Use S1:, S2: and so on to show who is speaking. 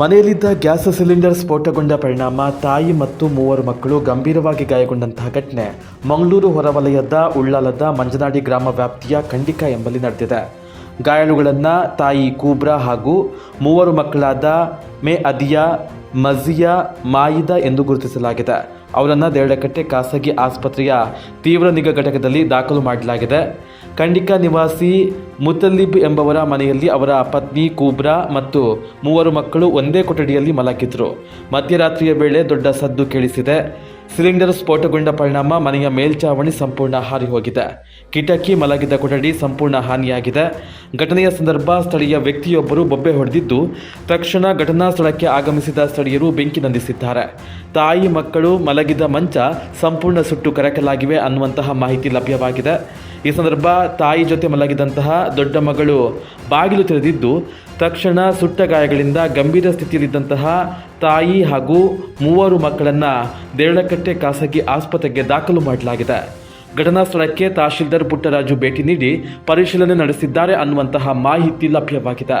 S1: ಮನೆಯಲ್ಲಿದ್ದ gas cylinder ಸ್ಫೋಟಗೊಂಡ ಪರಿಣಾಮ ತಾಯಿ ಮತ್ತು ಮೂವರು ಮಕ್ಕಳು ಗಂಭೀರವಾಗಿ ಗಾಯಗೊಂಡಂತಹ ಘಟನೆ. ಮಂಗಳೂರು ಹೊರವಲಯದ ಉಳ್ಳಾಲದ ಮಂಜನಾಡಿ ಗ್ರಾಮ ವ್ಯಾಪ್ತಿಯ ಖಂಡಿಕ ಎಂಬಲ್ಲಿ ನಡೆದಿದೆ. ಗಾಯಾಳುಗಳನ್ನು ತಾಯಿ ಕೂಬ್ರಾ ಹಾಗೂ ಮೂವರು ಮಕ್ಕಳಾದ ಮೇ ಅದಿಯಾ ಮಜಿಯಾ ಮಾಯಿದಾ ಎಂದು ಗುರುತಿಸಲಾಗಿದೆ. ಅವರನ್ನು ದೇಡಕಟ್ಟೆ ಖಾಸಗಿ ಆಸ್ಪತ್ರೆಯ ತೀವ್ರ ನಿಗಾ ಘಟಕದಲ್ಲಿ ದಾಖಲು ಮಾಡಲಾಗಿದೆ. ಖಂಡಿಕಾ ನಿವಾಸಿ ಮುತಲ್ಲಿಬ್ ಎಂಬವರ ಮನೆಯಲ್ಲಿ ಅವರ ಪತ್ನಿ ಕೂಬ್ರಾ ಮತ್ತು ಮೂವರು ಮಕ್ಕಳು ಒಂದೇ ಕೊಠಡಿಯಲ್ಲಿ ಮಲಗಿದ್ರು. ಮಧ್ಯರಾತ್ರಿಯ ವೇಳೆ ದೊಡ್ಡ ಸದ್ದು ಕೇಳಿಸಿದೆ. ಸಿಲಿಂಡರ್ ಸ್ಫೋಟಗೊಂಡ ಪರಿಣಾಮ ಮನೆಯ ಮೇಲ್ಚಾವಣಿ ಸಂಪೂರ್ಣ ಹಾರಿ ಹೋಗಿದೆ ಕಿಟಕಿ ಮಲಗಿದ ಕೊಠಡಿ ಸಂಪೂರ್ಣ ಹಾನಿಯಾಗಿದೆ. ಘಟನೆಯ ಸಂದರ್ಭ ಸ್ಥಳೀಯ ವ್ಯಕ್ತಿಯೊಬ್ಬರು ಬೊಬ್ಬೆ ಹೊಡೆದಿದ್ದು, ತಕ್ಷಣ ಘಟನಾ ಸ್ಥಳಕ್ಕೆ ಆಗಮಿಸಿದ ಸ್ಥಳೀಯರು ಬೆಂಕಿ ನಂದಿಸಿದ್ದಾರೆ. ತಾಯಿ ಮಕ್ಕಳು ಮಲಗಿದ ಮಂಚ ಸಂಪೂರ್ಣ ಸುಟ್ಟು ಕರಕಲಾಗಿವೆ ಅನ್ನುವಂತಹ ಮಾಹಿತಿ ಲಭ್ಯವಾಗಿದೆ. ಈ ಸಂದರ್ಭ ತಾಯಿ ಜೊತೆ ಮಲಗಿದಂತಹ ದೊಡ್ಡ ಮಗಳು ಬಾಗಿಲು ತೆರೆದಿದ್ದು, ತಕ್ಷಣ ಸುಟ್ಟ ಗಾಯಗಳಿಂದ ಗಂಭೀರ ಸ್ಥಿತಿಯಲ್ಲಿದ್ದಂತಹ ತಾಯಿ ಹಾಗೂ ಮೂವರು ಮಕ್ಕಳನ್ನು ದೇರಳಕಟ್ಟೆ ಖಾಸಗಿ ಆಸ್ಪತ್ರೆಗೆ ದಾಖಲು ಮಾಡಲಾಗಿದೆ. ಘಟನಾ ಸ್ಥಳಕ್ಕೆ ತಹಶೀಲ್ದಾರ್ ಪುಟ್ಟರಾಜು ಭೇಟಿ ನೀಡಿ ಪರಿಶೀಲನೆ ನಡೆಸಿದ್ದಾರೆ ಅನ್ನುವಂತಹ ಮಾಹಿತಿ ಲಭ್ಯವಾಗಿದೆ.